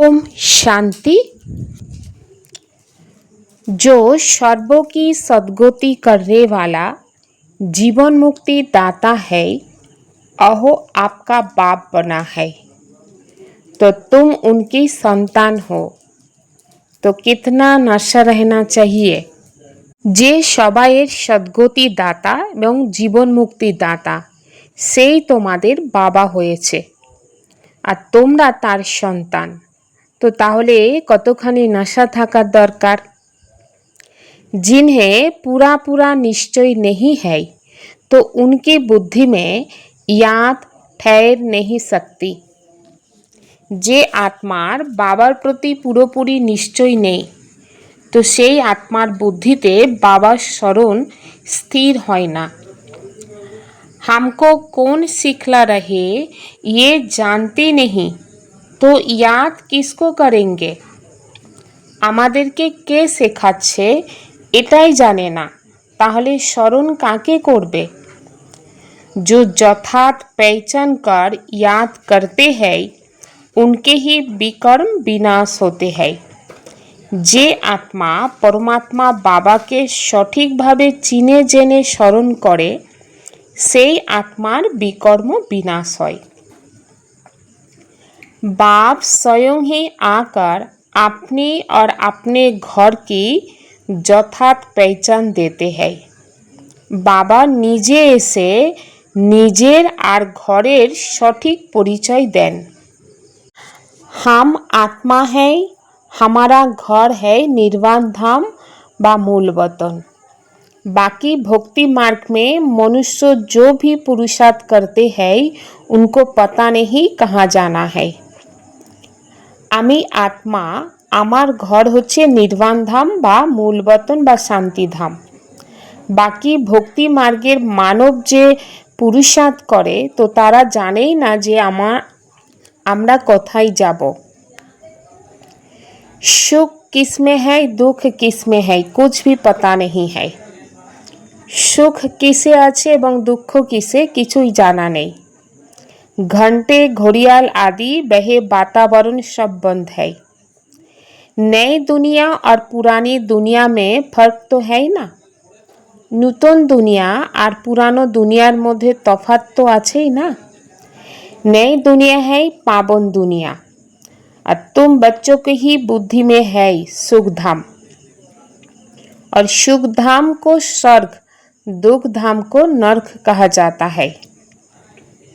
ओम शांति जो सर्वों की सदगति करने वाला जीवन मुक्ति दाता है अहो आपका बाप बना है तो तुम उनकी संतान हो तो कितना नशा रहना चाहिए যে সবাইয়ের সদ্গতি দাতা এবং জীবন মুক্তি দাতা সেই তোমাদের বাবা হয়েছে আর তোমরা তার সন্তান তো তাহলে কতখানি नशा থাকার দরকার जिन्हें पूरा पूरा निश्चय नहीं है तो उनकी बुद्धि में याद ठहर नहीं सकती যে আত্মার বাবার প্রতি পুরোপুরি নিশ্চয় নেই তো সেই আত্মার বুদ্ধিতে বাবার স্মরণ স্থির হয় না हमको कौन सिखला रहे ये जानते नहीं তো ইয়াদ কিসকো করেঙ্গে আমাদেরকে কে শেখাচ্ছে? এটাই জানে না। তাহলে স্মরণ কাকে করবে? जो যথাৎ পেচান কর ইয়াদ করতে হ্যায় উনকে হি বিকর্ম বিনাশ হতে হ্যায় যে আত্মা পরমাত্মা বাবাকে সঠিকভাবে চিনে জেনে স্মরণ করে, সেই আত্মার বিকর্ম বিনাশ হয়। बाप स्वयं ही आकर अपने और अपने घर की यथार्थ पहचान देते हैं। बाबा निजे से निजे और घर सठिक परिचय दें हम आत्मा है, हमारा घर है निर्वाण धाम व मूल वतन बाकी भक्ति मार्ग में मनुष्य जो भी पुरुषार्थ करते हैं, उनको पता नहीं कहाँ जाना है। আমি আত্মা, আমার ঘর হচ্ছে নির্বাণ ধাম বা মূলবতন বা শান্তিধাম বাকি ভক্তি মার্গের মানব যে পুরুষার্থ করে, তো তারা জানেই না যে আমার আমরা কোথায় যাব। সুখ কিসমে হ্যায়, দুঃখ কিসমে হ্যায়, কুছ ভি পাতা নেই হ্যায়। সুখ কিসে আছে এবং দুঃখ কিসে, কিছুই জানা নেই। घंटे घड़ियाल आदि वह वातावरण सब बंद है नई दुनिया और पुरानी दुनिया में फर्क तो है ही ना নূতন দুনিয়া আর পুরানো দুনিয়ার মধ্যে তফাৎ তো আছেই না नई दुनिया है पावन दुनिया और तुम बच्चों के ही बुद्धि में है सुख धाम और सुख धाम को स्वर्ग दुख धाम को नर्क कहा जाता है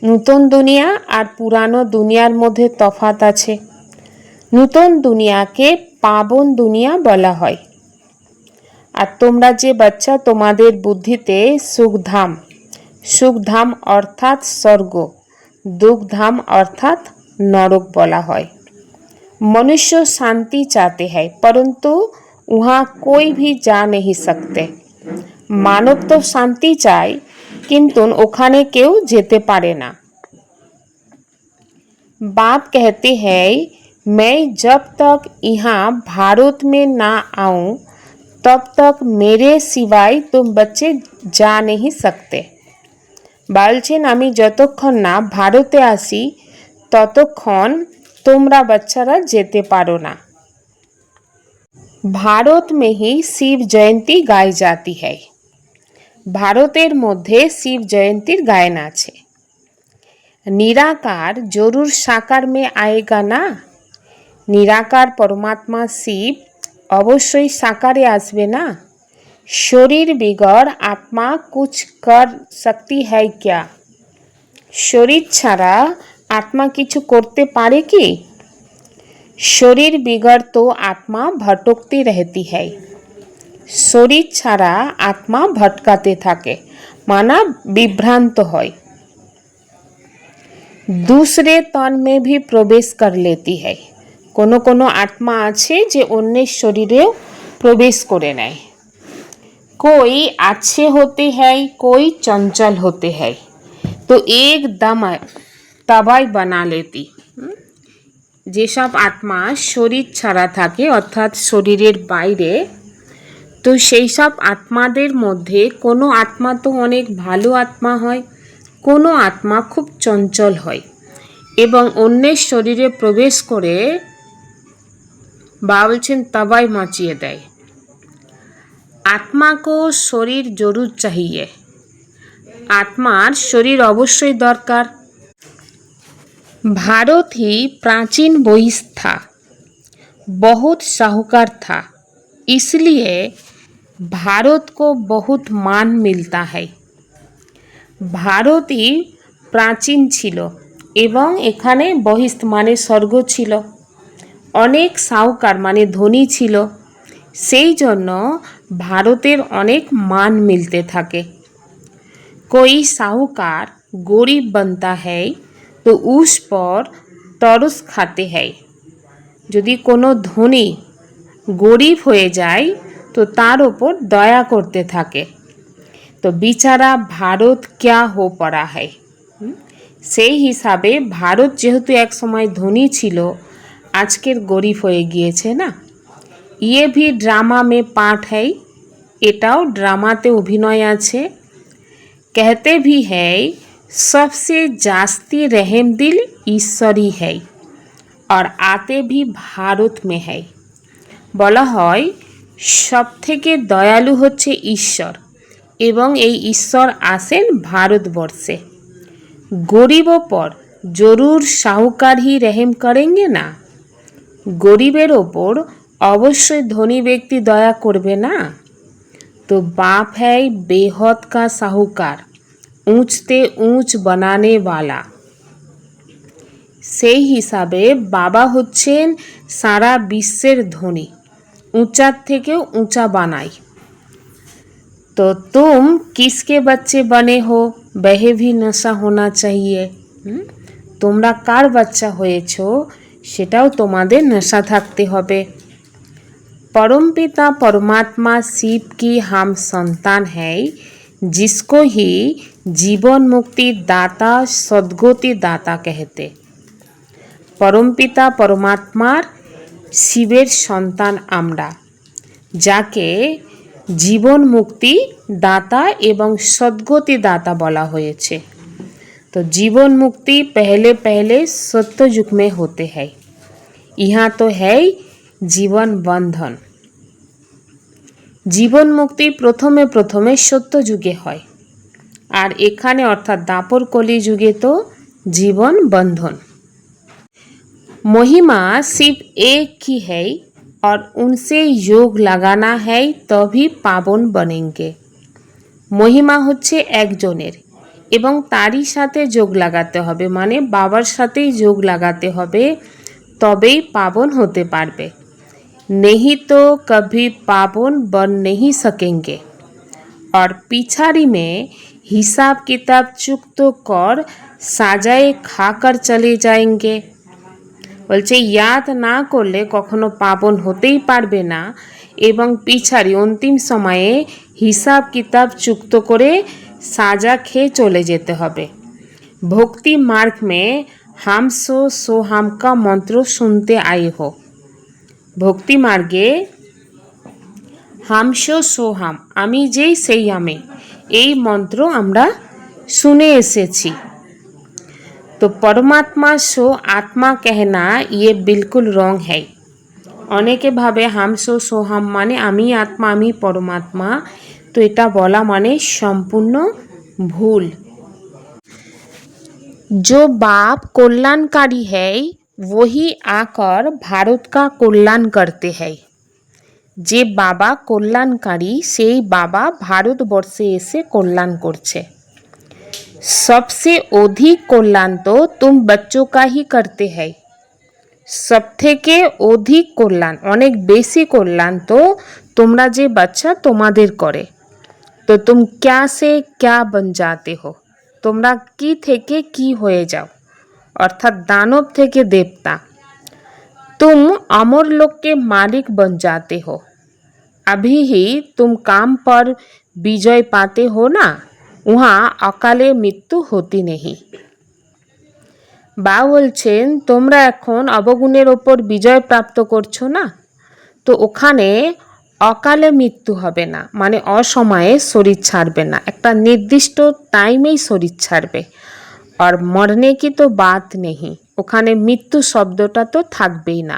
নূতন দুনিয়া আর পুরানো দুনিয়ার মধ্যে তফাত আছে নূতন দুনিয়াকে পাবন দুনিয়া বলা হয় আর তোমরা যে বাচ্চা তোমাদের বুদ্ধিতে সুখধাম সুখধাম অর্থাৎ স্বর্গ দুঃখধাম অর্থাৎ নরক বলা হয় मनुष्य शांति चाहते हैं परंतु वहाँ कोई भी जा नहीं सकते মানব তো শান্তি চায় কিন্তু ওখানে কেউ যেতে পারে না बाप कहते हैं मैं जब तक यहाँ भारत में ना आऊँ तब तक मेरे सिवाय तुम बच्चे जा नहीं सकते বলছেন আমি যতক্ষণ না ভারতে আসি ততক্ষণ তোমরা বাচ্চারা যেতে পারো না ভারত में ही শিব জয়ন্তী গাই जाती है ভারতের মধ্যে শিব জয়ন্তীর গায়ন আছে। নিরাকার জরুর সাকার মে আয়েগা না? নিরাকার পরমাত্মা শিব অবশ্যই সাকারে আসবে না? শরীর বিগড় আত্মা কুছ কর শক্তি হ্যায় ক্যা? শরীর ছাড়া আত্মা কিছু করতে পারে কি? শরীর বিগড় তো আত্মা ভটকতি রহতি হয় শরীর ছাড়া আত্মা ভটকাতে থাকে মানা বিভ্রান্ত হয় दूसरे तन में भी प्रवेश कर लेती है কোনো কোনো আত্মা আছে যে অন্যের শরীরেও প্রবেশ করে নেয় कोई अच्छे होते हैं कोई चंचल होते हैं তো একদম তাবাই বানা লেতি হুম? যেসব আত্মা শরীর ছাড়া থাকে অর্থাৎ শরীরের বাইরে তো সেই সব আত্মাদের মধ্যে কোনো আত্মা তো অনেক ভালো আত্মা হয় কোনো আত্মা খুব চঞ্চল হয় এবং অন্যের শরীরে প্রবেশ করে বা বলছেন তবাই মাচিয়ে দেয় আত্মা কো শরীর জরুর চাহিয়ে আত্মার শরীর অবশ্যই দরকার भारत ही प्राचीन बहिष था बहुत साहूकार था इसलिए भारत को बहुत मान मिलता है ভারতই প্রাচীন ছিল এবং এখানে বহিস্থ মানে স্বর্গ ছিল অনেক সাহুকার মানে ধনী ছিল সেই জন্য ভারতের অনেক মান মিলতে থাকে कोई साहूकार गरीब बनता है তো উস পর তরস খাতে হয় যদি কোনো ধনী গরিব হয়ে যায় তো তার ওপর দয়া করতে থাকে। তো বিচারা ভারত ক্যা হো পড়া হয় সেই হিসাবে ভারত যেহেতু এক সময় ধনী ছিল, আজকের গরিব হয়ে গিয়েছে না? ইয়ে ভি ড্রামা মে পাঠ হ্যায়, এটাও ড্রামাতে অভিনয় আছে। কেহতে ভি হ্যাই সবসে জাস্তি রেহেম দিল ঈশ্বরই হ্যাই আর আতে ভি ভারত মে হ্যাই বলা হয় সবথেকে দয়ালু হচ্ছে ঈশ্বর এবং এই ঈশ্বর আসেন ভারতবর্ষে। গরিব পর, জরুর সাহুকারহি রেহেম করেনগে না? গরিবের ওপর অবশ্যই ধনী ব্যক্তি দয়া করবে না? তো বাপ হ্যায় বেহদ কা সাহুকার, উঁচতে উঁচ বানানে বালা। সেই হিসাবে বাবা হচ্ছেন সারা বিশ্বের ধনী। উঁচার থেকেও উঁচা বানাই। তো তুম কিসকে बच्चे बने হো? वह भी नशा होना তোমরা কার বাচ্চা হয়েছ? সেটাও তোমাদের নেশা থাকতে হবে। পরমপিতা, পরমাত্মা, শিব কি হাম সন্তান হ্যায় জিসকো হি জীবন মুক্তি দাতা, সদ্গতি দাতা কহতে। পরম পিতা পরমাত্মার শিবের সন্তান আমরা যাকে জীবন মুক্তি দাতা এবং সদ্গতি দাতা বলা হয়েছে তো জীবন মুক্তি पहले पहले सत्य युग में होते हैं यहाँ तो है জীবন বন্ধন জীবন মুক্তি প্রথমে প্রথমে সত্য যুগে হয় আর এখানে অর্থাৎ দাপর কলি যুগে তো জীবন বন্ধন महिमा सिर्फ एक ही है और उनसे योग लगाना है তবে পাবন বনেঙ্গে মহিমা হচ্ছে একজনের এবং তারই সাথে যোগ লাগাতে হবে মানে বাবার সাথেই যোগ লাগাতে হবে, তবেই পাবন হতে পারবে। নেহি তো কভি পাবন বন নেহি সকেঙ্গে। और पिछाड़ी में हिसाब किताब चुक तो कर साजाए खाकर चले বলছে, ইয়াদ না করলে কখনো পাবন হতেই পারবে না। এবং পিছাড়ি অন্তিম সময়ে হিসাব কিতাব চুক্ত করে সাজা খেয়ে চলে যেতে হবে। ভক্তি মার্গ মে হাম সো সো হাম কা মন্ত্র শুনতে আয়ে হো ভক্তি মার্গে, হামসো সোহাম আমি যেই সেই আমি এই মন্ত্র আমরা শুনে এসেছি। তো পরমাত্মা সো আত্মা कहना ये बिल्कुल रॉन्ग है অনেকে ভাবে হামসো সোহাম মানে আমি আত্মা আমি পরমাত্মা তো এটা বলা মানে সম্পূর্ণ ভুল जो बाप कल्याणकारी है वही आकर भारत का কল্যাণ করতে है যে বাবা কল্যাণকারী সেই বাবা ভারতবর্ষে এসে কল্যাণ করছে सबसे অধিক কল্যাণ তো তুম बच्चों का ही करते है সব থেকে অধিক কল্যাণ অনেক বেশি কল্যাণ তো তোমরা যে বাচ্চা তোমাদের করে তো তুম ক্যা সে ক্যা বন যাতে হো তোমরা কি থেকে কি হয়ে যাও অর্থাৎ দানব থেকে দেবতা तुम अमर लोक के मालिक बन जाते हो अभी ही तुम काम पर विजय पाते हो ना वहाँ অকালে মৃত্যু হতি নেহি। বা বলছেন, তোমরা এখন অবগুণের ওপর বিজয় প্রাপ্ত করছ না? তো ওখানে অকালে মৃত্যু হবে না মানে অসময়ে শরীর ছাড়বে না। একটা নির্দিষ্ট টাইমেই শরীর ছাড়বে। আর মরনে কি তো বাত নেই ওখানে মৃত্যু শব্দটা তো থাকবেই না।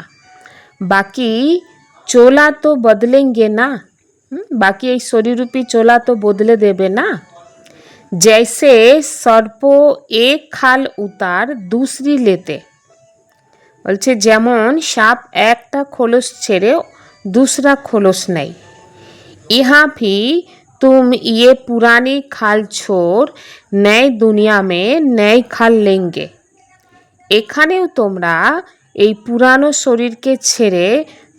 বাকি চোলা তো বদলেঙ্গে না? বাকি এই শরীররূপী চোলা তো বদলে দেবে না? जैसे সর্প এক খাল উতার दूसरी लेते বলছে যেমন সাপ একটা খোলস ছেড়ে दूसरा খোলস নেই यहाँ भी तुम ये पुरानी खाल छोड़ नए दुनिया में नए खाल लेंगे এখানেও তোমরা এই পুরানো শরীরকে ছেড়ে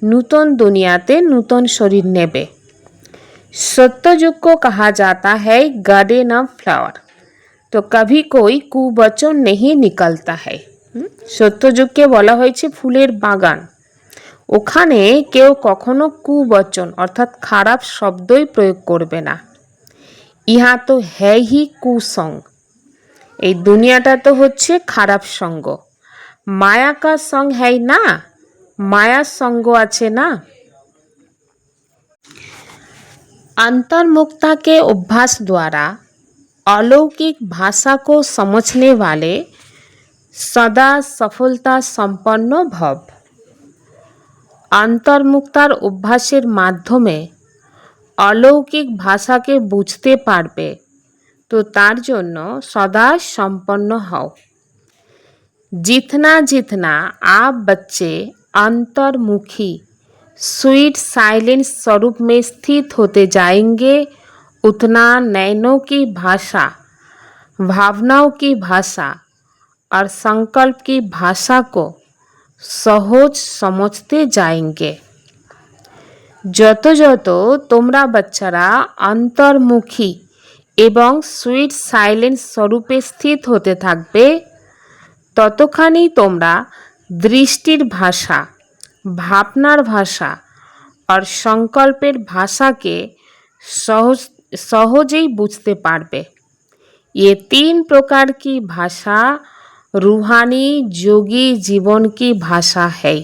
নূতন দুনিয়াতে নূতন শরীর নেবে सत्ययुग को कहा जाता है गार्डन ऑफ फ्लावर তো কভি কোই কুবচন নেহি নিকলতা है হুম? সত্যযুগকে বলা হয়েছে ফুলের বাগান ওখানে কেউ কখনো কুবচন অর্থাৎ খারাপ শব্দই প্রয়োগ করবে না ইহা তো হ্যাঁ হি কুসং এই দুনিয়াটা তো হচ্ছে খারাপ সঙ্গ মায়া কা সঙ্গ হ্যাঁ না মায়ার সঙ্গ আছে না अंतर्मुक्ता के अभ्यास द्वारा अलौकिक भाषा को समझने वाले सदा সফলতা সম্পন্ন ভব অন্তর্মুক্তার অভ্যাসের মাধ্যমে অলৌকিক ভাষাকে বুঝতে পারবে তো তার জন্য সদা সম্পন্ন হও जितना जितना आप बच्चे अंतर्मुखी स्वीट साइलेंस स्वरूप में स्थित होते जाएंगे। उतना नैनों की भाषा, भावनाओं की भाषा और संकल्प की भाषा को সহজ সমঝতে যায়েঙ্গে যত যত তোমরা বাচ্চারা অন্তর্মুখী এবং সুইট সাইলেন্স স্বরূপে স্থিত হতে থাকবে ততখানি তোমরা দৃষ্টির ভাষা ভাবনার ভাষা আর সংকল্পের ভাষাকে সহজ সহজেই বুঝতে পারবে ये तीन प्रकार की भाषा रूहानी যোগী জীবন কি ভাষা है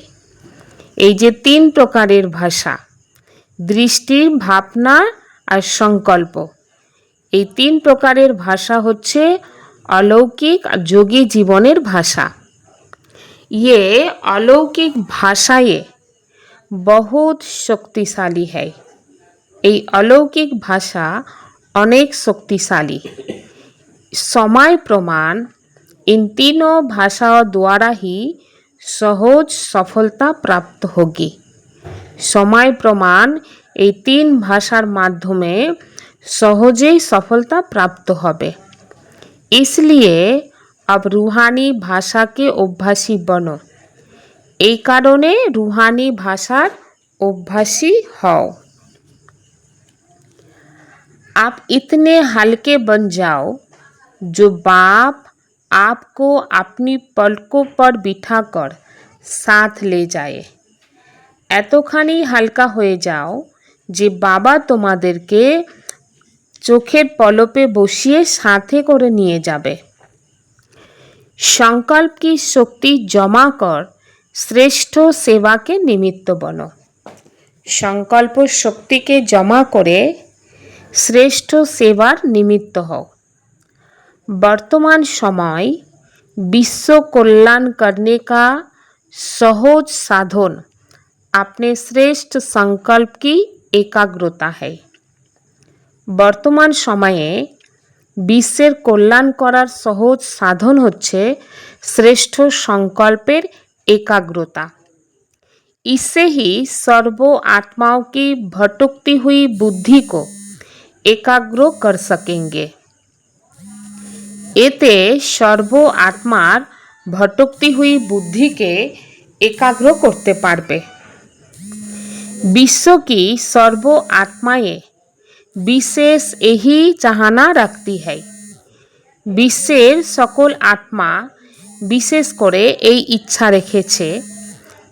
এই যে তিন প্রকারের ভাষা দৃষ্টির ভাবনা আর সংকল্প এই তিন প্রকারের ভাষা হচ্ছে অলৌকিক আর যোগী জীবনের ভাষা ये অলৌকিক ভাষায়ে বহুত শক্তিশালী है এই অলৌকিক ভাষা অনেক শক্তিশালী समय प्रमाण इन तीनों भाषाओं द्वारा ही सहज सफलता प्राप्त होगी সময় প্রমাণ এই তিন ভাষার মাধ্যমে সহজেই সফলতা প্রাপ্ত হবে इसलिए अब रूहानी भाषा के অভ্যাসী বনো এই কারণে রুহানি ভাষার অভ্যাসী হও आप इतने हल्के बन जाओ जो बाप आपको अपनी पलकों पर बिठाकर साथ ले जाए এতখানি হালকা হয়ে যাও যে বাবা তোমাদেরকে চোখের পলপে বসিয়ে সাথে করে নিয়ে যাবে সংকল্প की শক্তি জমা কর শ্রেষ্ঠ সেবাকে নিমিত্ত বনো সংকল্প শক্তিকে জমা করে শ্রেষ্ঠ সেবার নিমিত্ত হও वर्तमान समय विश्व कल्याण करने का सहज साधन अपने श्रेष्ठ संकल्प की एकाग्रता है বর্তমান সময়ে বিশ্বের কল্যাণ করার সহজ সাধন হচ্ছে শ্রেষ্ঠ সংকল্পের एकाग्रता इससे ही सर्व आत्माओं की भटकती हुई बुद्धि को एकाग्र कर सकेंगे এতে সর্ব আত্মার ভটকতি হুই বুদ্ধিকে একাগ্র করতে পারবে विश्व की सर्व आत्माएं বিশেষ এই চাহানা রাখতি है বিশ্বের সকল আত্মা বিশেষ করে এই ইচ্ছা রেখেছে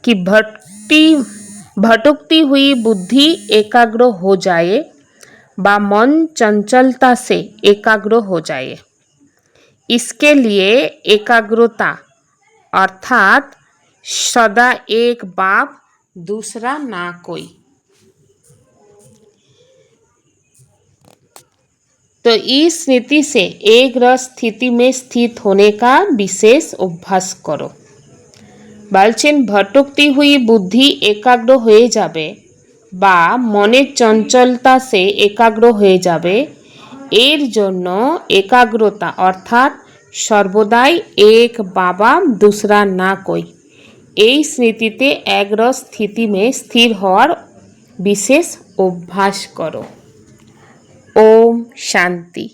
कि भटती भटकती हुई बुद्धि एकाग्र हो जाए বা मन चंचलता से एकाग्र हो जाए इसके लिए एकाग्रता अर्थात सदा एक बाप दूसरा ना कोई तो इस नीति से एक रस स्थिति में स्थित होने का विशेष अभ्यास करो বলছেন ভটকতি হুই বুদ্ধি একাগ্র হয়ে যাবে বা মনের চঞ্চলতা সে একাগ্র হয়ে যাবে এর জন্য একাগ্রতা অর্থাৎ সর্বদাই এক বাবা দুসরা না কই এই স্মৃতিতে একরস স্থিতি মে স্থির হওয়ার বিশেষ অভ্যাস করো ওম শান্তি